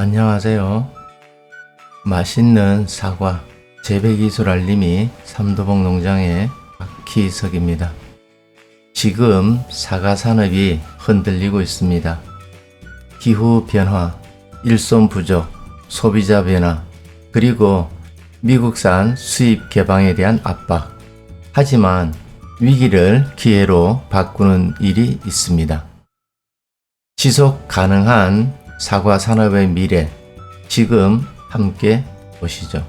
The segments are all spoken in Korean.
안녕하세요. 맛있는 사과 재배기술 알림이 삼도봉 농장의 박희석입니다. 지금 사과 산업이 흔들리고 있습니다. 기후 변화, 일손 부족, 소비자 변화, 그리고 미국산 수입 개방에 대한 압박. 하지만 위기를 기회로 바꾸는 일이 있습니다. 지속 가능한 사과 산업의 미래, 지금 함께 보시죠.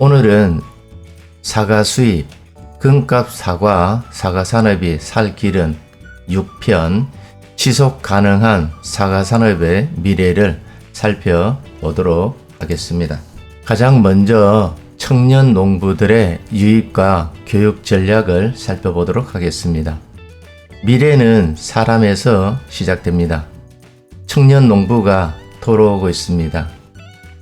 오늘은 사과 수입, 금값 사과, 사과 산업이 살 길은 6편, 지속 가능한 사과 산업의 미래를 살펴보도록 하겠습니다. 가장 먼저 청년 농부들의 유입과 교육 전략을 살펴보도록 하겠습니다. 미래는 사람에서 시작됩니다. 청년 농부가 돌아오고 있습니다.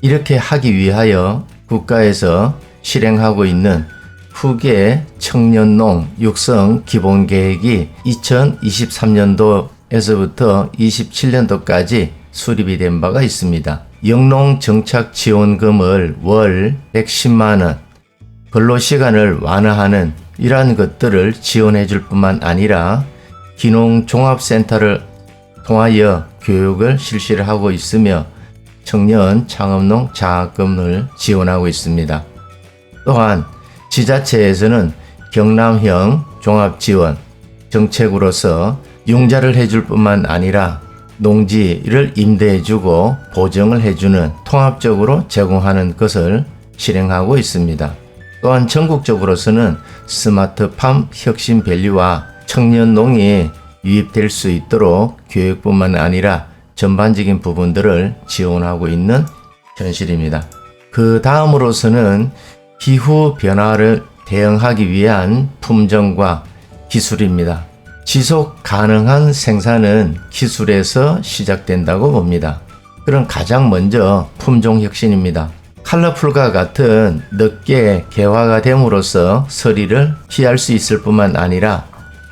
이렇게 하기 위하여 국가에서 실행하고 있는 후계 청년농 육성 기본 계획이 2023년도에서부터 27년도까지 수립이 된 바가 있습니다. 영농 정착 지원금을 월 110만 원, 근로 시간을 완화하는 이러한 것들을 지원해 줄 뿐만 아니라 기농 종합센터를 통하여 교육을 실시를 하고 있으며 청년 창업농 장학금을 지원하고 있습니다. 또한 지자체에서는 경남형 종합지원 정책으로서 융자를 해줄 뿐만 아니라 농지를 임대해주고 보정을 해주는 통합적으로 제공하는 것을 실행하고 있습니다. 또한 전국적으로서는 스마트팜 혁신 밸류와 청년 농이 유입될 수 있도록 교육뿐만 아니라 전반적인 부분들을 지원하고 있는 현실입니다. 그 다음으로서는 기후 변화를 대응하기 위한 품종과 기술입니다. 지속 가능한 생산은 기술에서 시작된다고 봅니다. 그럼 가장 먼저 품종 혁신입니다. 컬러풀과 같은 늦게 개화가 됨으로써 서리를 피할 수 있을 뿐만 아니라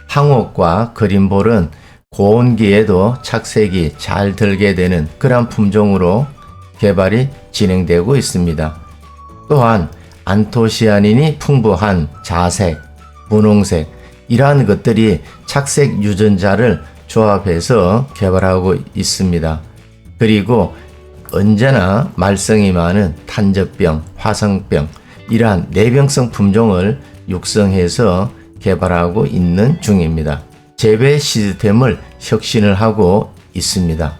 항옥과 그린볼은 고온기에도 착색이 잘 들게 되는 그런 품종으로 개발이 진행되고 있습니다. 또한 안토시아닌이 풍부한 자색, 분홍색 이러한 것들이 착색 유전자를 조합해서 개발하고 있습니다. 그리고 언제나 말썽이 많은 탄저병, 화성병 이러한 내병성 품종을 육성해서 개발하고 있는 중입니다. 재배 시스템을 혁신을 하고 있습니다.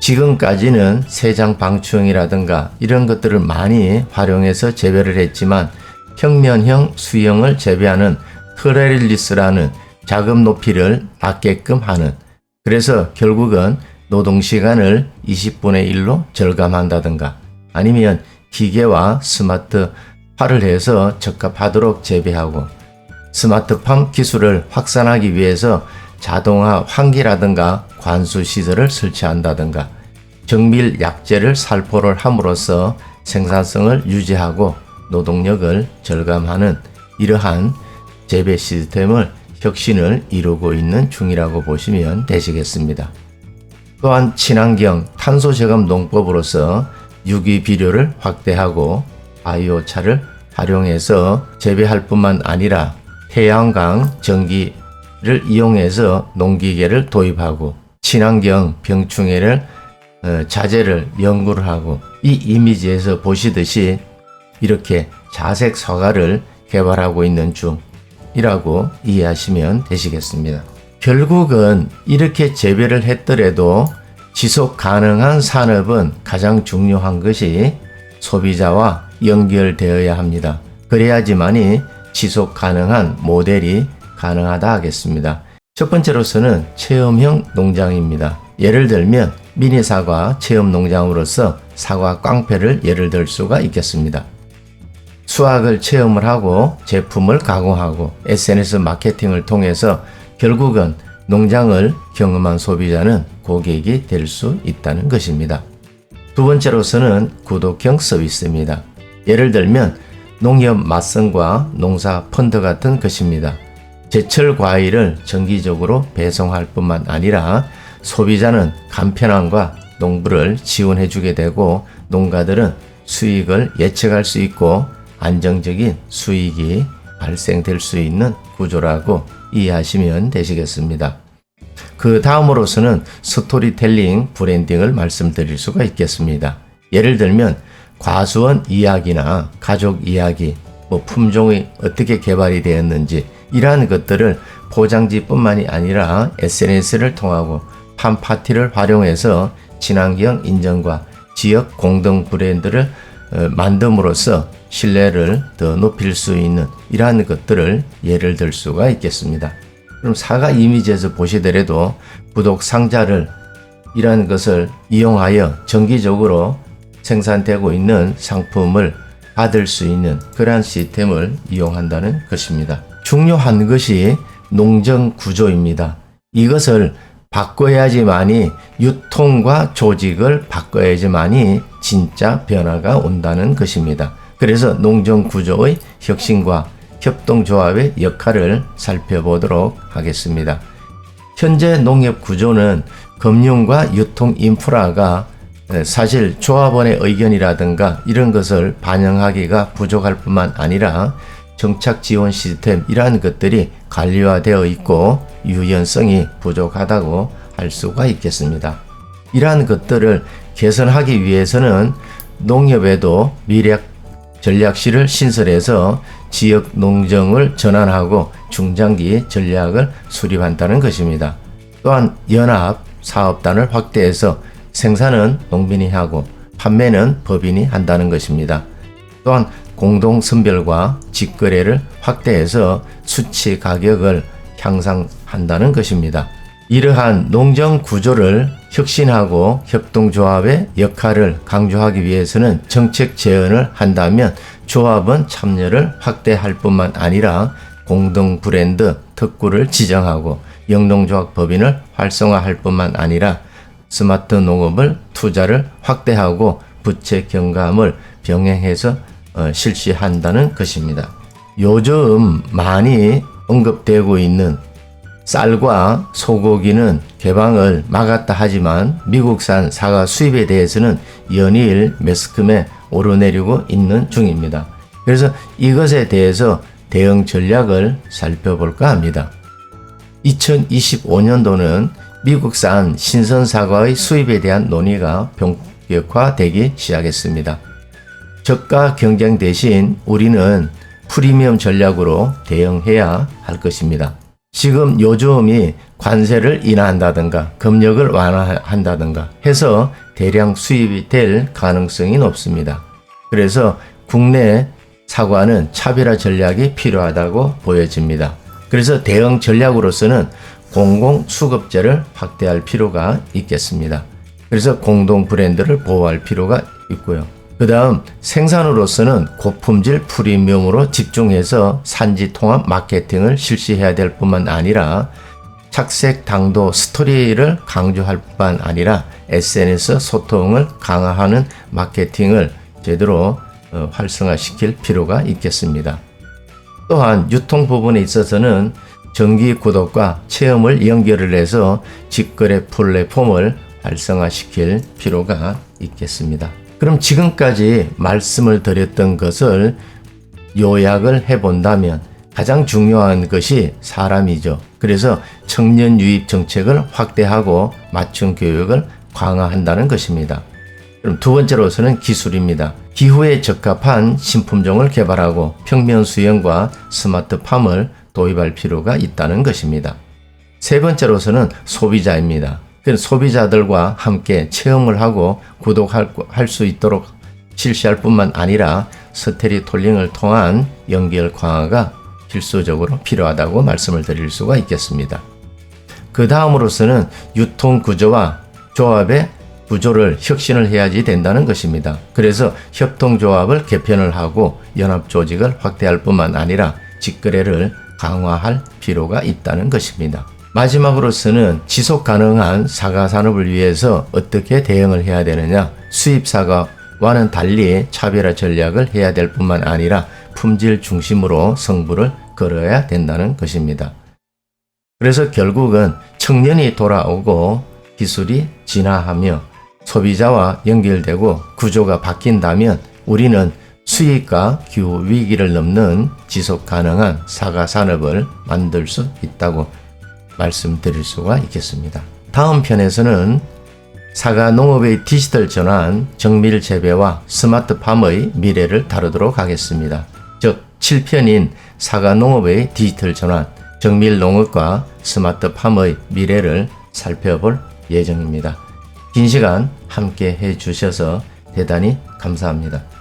지금까지는 세장 방충이라든가 이런 것들을 많이 활용해서 재배를 했지만 평면형 수형을 재배하는 트레릴리스라는 작업 높이를 낮게끔 하는 그래서 결국은 노동 시간을 20분의 1로 절감한다든가 아니면 기계와 스마트 화를 해서 적합하도록 재배하고 스마트팜 기술을 확산하기 위해서 자동화 환기라든가 관수 시설을 설치한다든가 정밀 약재를 살포를 함으로써 생산성을 유지하고 노동력을 절감하는 이러한 재배 시스템을 혁신을 이루고 있는 중이라고 보시면 되시겠습니다. 또한 친환경 탄소 저감 농법으로서 유기 비료를 확대하고 바이오차를 활용해서 재배할 뿐만 아니라 태양광 전기를 이용해서 농기계를 도입하고 친환경 병충해를 어, 자재를 연구를 하고 이 이미지에서 보시듯이 이렇게 자색 서가를 개발하고 있는 중이라고 이해하시면 되시겠습니다. 결국은 이렇게 재배를 했더라도 지속 가능한 산업은 가장 중요한 것이 소비자와 연결되어야 합니다. 그래야지만이 지속 가능한 모델이 가능하다 하겠습니다. 첫 번째로서는 체험형 농장입니다. 예를 들면 미니 사과 체험 농장으로서 사과 깡패를 예를 들 수가 있겠습니다. 수확을 체험을 하고 제품을 가공하고 SNS 마케팅을 통해서 결국은 농장을 경험한 소비자는 고객이 될 수 있다는 것입니다. 두 번째로서는 구독형 서비스입니다. 예를 들면 농협 맞선과 농사 펀드 같은 것입니다. 제철 과일을 정기적으로 배송할 뿐만 아니라 소비자는 간편함과 농부를 지원해 주게 되고 농가들은 수익을 예측할 수 있고 안정적인 수익이 발생될 수 있는 구조라고 이해하시면 되시겠습니다. 그 다음으로서는 스토리텔링 브랜딩을 말씀드릴 수가 있겠습니다. 예를 들면 과수원 이야기나 가족 이야기, 뭐 품종이 어떻게 개발이 되었는지 이러한 것들을 포장지뿐만이 아니라 SNS를 통하고 팜 파티를 활용해서 친환경 인정과 지역 공동 브랜드를 어, 만듦으로써 신뢰를 더 높일 수 있는 이러한 것들을 예를 들 수가 있겠습니다. 그럼 사과 이미지에서 보시더라도 구독 상자를 이러한 것을 이용하여 정기적으로 생산되고 있는 상품을 받을 수 있는 그러한 시스템을 이용한다는 것입니다. 중요한 것이 농정 구조입니다. 이것을 바꿔야지만이 유통과 조직을 바꿔야지만이 진짜 변화가 온다는 것입니다. 그래서 농정 구조의 혁신과 협동조합의 역할을 살펴보도록 하겠습니다. 현재 농협 구조는 금융과 유통 인프라가 사실 조합원의 의견이라든가 이런 것을 반영하기가 부족할 뿐만 아니라 정착 지원 시스템 이러한 것들이 관리화되어 있고 유연성이 부족하다고 할 수가 있겠습니다. 이러한 것들을 개선하기 위해서는 농협에도 미래 전략실을 신설해서 지역 농정을 전환하고 중장기 전략을 수립한다는 것입니다. 또한 연합 사업단을 확대해서 생산은 농민이 하고 판매는 법인이 한다는 것입니다. 또한 공동 선별과 직거래를 확대해서 수치 가격을 향상한다는 것입니다. 이러한 농정 구조를 혁신하고 협동조합의 역할을 강조하기 위해서는 정책 제언을 한다면 조합은 참여를 확대할 뿐만 아니라 공동 브랜드 특구를 지정하고 영농조합 법인을 활성화할 뿐만 아니라 스마트 농업을 투자를 확대하고 부채 경감을 병행해서 어, 실시한다는 것입니다. 요즘 많이 언급되고 있는 쌀과 소고기는 개방을 막았다 하지만 미국산 사과 수입에 대해서는 연일 매스컴에 오르내리고 있는 중입니다. 그래서 이것에 대해서 대응 전략을 살펴볼까 합니다. 2025년도는 미국산 신선 사과의 수입에 대한 논의가 본격화되기 시작했습니다. 저가 경쟁 대신 우리는 프리미엄 전략으로 대응해야 할 것입니다. 지금 요즘이 관세를 인하한다든가 금력을 완화한다든가 해서 대량 수입이 될 가능성이 높습니다. 그래서 국내 사과는 차별화 전략이 필요하다고 보여집니다. 그래서 대응 전략으로서는 공공 수급제를 확대할 필요가 있겠습니다. 그래서 공동 브랜드를 보호할 필요가 있고요. 그 다음 생산으로서는 고품질 프리미엄으로 집중해서 산지 통합 마케팅을 실시해야 될 뿐만 아니라 착색 당도 스토리를 강조할 뿐만 아니라 SNS 소통을 강화하는 마케팅을 제대로 어, 활성화시킬 필요가 있겠습니다. 또한 유통 부분에 있어서는 정기 구독과 체험을 연결을 해서 직거래 플랫폼을 활성화시킬 필요가 있겠습니다. 그럼 지금까지 말씀을 드렸던 것을 요약을 해본다면 가장 중요한 것이 사람이죠. 그래서 청년 유입 정책을 확대하고 맞춤 교육을 강화한다는 것입니다. 그럼 두 번째로서는 기술입니다. 기후에 적합한 신품종을 개발하고 평면 수영과 스마트팜을 도입할 필요가 있다는 것입니다. 세 번째로서는 소비자입니다. 그 소비자들과 함께 체험을 하고 구독할 수 있도록 실시할 뿐만 아니라 스테리톨링을 통한 연결 강화가 필수적으로 필요하다고 말씀을 드릴 수가 있겠습니다. 그 다음으로서는 유통 구조와 조합의 구조를 혁신을 해야지 된다는 것입니다. 그래서 협동조합을 개편을 하고 연합 조직을 확대할 뿐만 아니라 직거래를 강화할 필요가 있다는 것입니다. 마지막으로서는 지속 가능한 사과 산업을 위해서 어떻게 대응을 해야 되느냐? 수입 사과와는 달리 차별화 전략을 해야 될 뿐만 아니라 품질 중심으로 성부를 걸어야 된다는 것입니다. 그래서 결국은 청년이 돌아오고 기술이 진화하며 소비자와 연결되고 구조가 바뀐다면 우리는 수익과 기후 위기를 넘는 지속 가능한 사과 산업을 만들 수 있다고 말씀드릴 수가 있겠습니다. 다음 편에서는 사과 농업의 디지털 전환, 정밀 재배와 스마트팜의 미래를 다루도록 하겠습니다. 즉 7편인 사과 농업의 디지털 전환, 정밀 농업과 스마트팜의 미래를 살펴볼 예정입니다. 긴 시간 함께 해 주셔서 대단히 감사합니다.